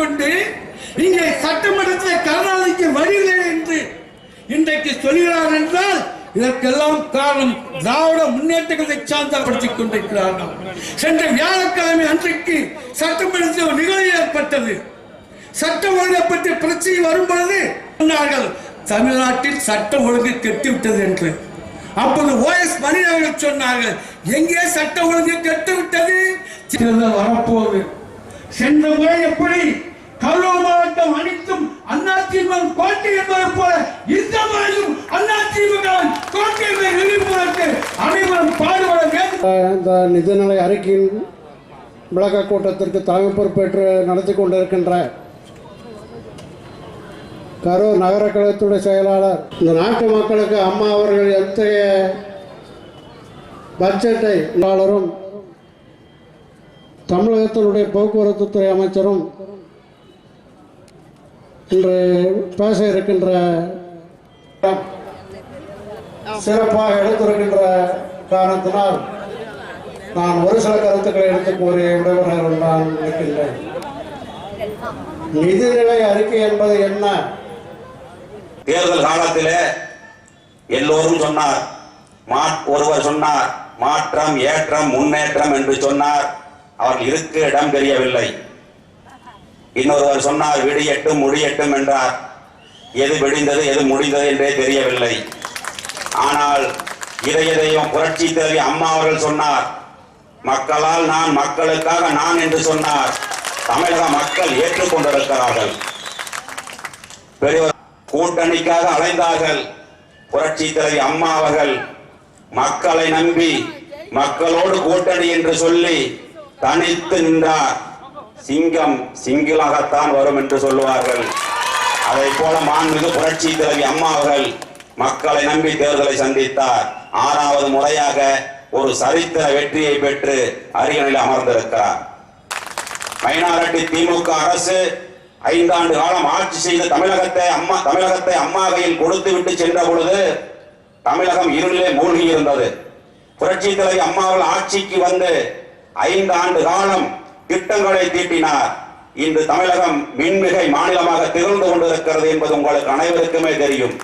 கொண்டு இங்கே சட்டமன்றத்தில் கருணாநிதிக்கு வழியில்லை என்று இன்றைக்கு சொல்கிறார் என்றால் இதற்கெல்லாம் காரணம் திராவிட முன்னேற்றங்களை கழகத்தை சார்ந்தப்படுத்திக் கொண்டிருக்கிறார்கள். சென்ற வியாழக்கிழமை அன்றைக்கு சட்டமன்றத்தில் ஒரு நிகழ்வு ஏற்பட்டது. சட்டம் ஒழுங்கை பற்றி பிரச்சனை வரும் பொழுது சொன்னார்கள் தமிழ்நாட்டில் சட்டம் ஒழுங்கு கெட்டுவிட்டது என்று. அப்போது ஓஎஸ் மணி அவர்கள் சொன்னார்கள் எங்கே சட்ட ஒழுங்கு கெட்டுவிட்டது? தேர்தல் வரப்போகுது. சென்ற முறை எப்படி கரூர் மாவட்டம் அனைத்தும் அதிமுக கோட்டை என்பது போல இந்த முறையும் அதிமுக கோட்டை நிரூபிப்பதற்கு அனைவரும் பாடுபட வேண்டும். இந்த நிதிநிலை அறிக்கையின் விளக்க கூட்டத்திற்கு தலைமை பொறுப்பேற்று நடத்தி கொண்டிருக்கின்ற கரூர் நகர கழகத்துடைய செயலாளர் இந்த நாட்டு மக்களுக்கு அம்மா அவர்கள் எத்தகைய பட்ஜெட்டை தமிழகத்தினுடைய போக்குவரத்து துறை அமைச்சரும் இன்று பேச இருக்கின்ற சிறப்பாக எடுத்திருக்கின்ற காரணத்தினால் நான் ஒரு சில கருத்துக்களை எடுத்து கூறி விடைபெற நான் இருக்கின்றேன் நிதிநிலை அறிக்கை என்பது என்ன? தேர்தல் காலத்திலே எல்லோரும் சொன்னார். ஒருவர் சொன்னார். மாற்றம் ஏற்றம் முன்னேற்றம் என்று சொன்னார். அவர் இருக்க இடம் தெரியவில்லை. இன்னொருவர் சொன்னார் விடியட்டும் முடியட்டும் என்றார். எது விடிந்தது எது முடிந்தது என்றே தெரியவில்லை. ஆனால் இதயதையும் புரட்சி தேவி அம்மா அவர்கள் சொன்னார். மக்களால் நான் மக்களுக்காக நான் என்று சொன்னார். தமிழக மக்கள் ஏற்றுக்கொண்டிருக்கிறார்கள் பெரியவர் கூட்டணிக்காக அலைந்தார்கள். புரட்சி தலைவி அம்மா அவர்கள் மக்களை நம்பி மக்களோடு கூட்டணி என்று சொல்லி தனித்து நின்றார். சிங்கம் சிங்கிளாகத்தான் வரும் என்று சொல்லுவார்கள். அதை போல மாண்புமிகு புரட்சி தலைவி அம்மா அவர்கள் மக்களை நம்பி தேர்தலை சந்தித்தார். ஆறாவது முறையாக ஒரு சரித்திர வெற்றியை பெற்று அரியணையில் அமர்ந்திருக்கிறார். மைனாரட்டி திமுக அரசு ஐந்தாண்டு காலம் ஆட்சி செய்த தமிழகத்தை அம்மா தமிழகத்தை அம்மா கையில் கொடுத்து விட்டு சென்ற பொழுது தமிழகம் இருளிலே மூழ்கி இருந்தது புரட்சி தலைவி அம்மாவில் ஆட்சிக்கு வந்து ஐந்து ஆண்டு காலம் திட்டங்களை தீட்டினார். இன்று தமிழகம் மின்மிகை மாநிலமாக திகழ்ந்து கொண்டிருக்கிறது என்பது உங்களுக்கு அனைவருக்குமே தெரியும்.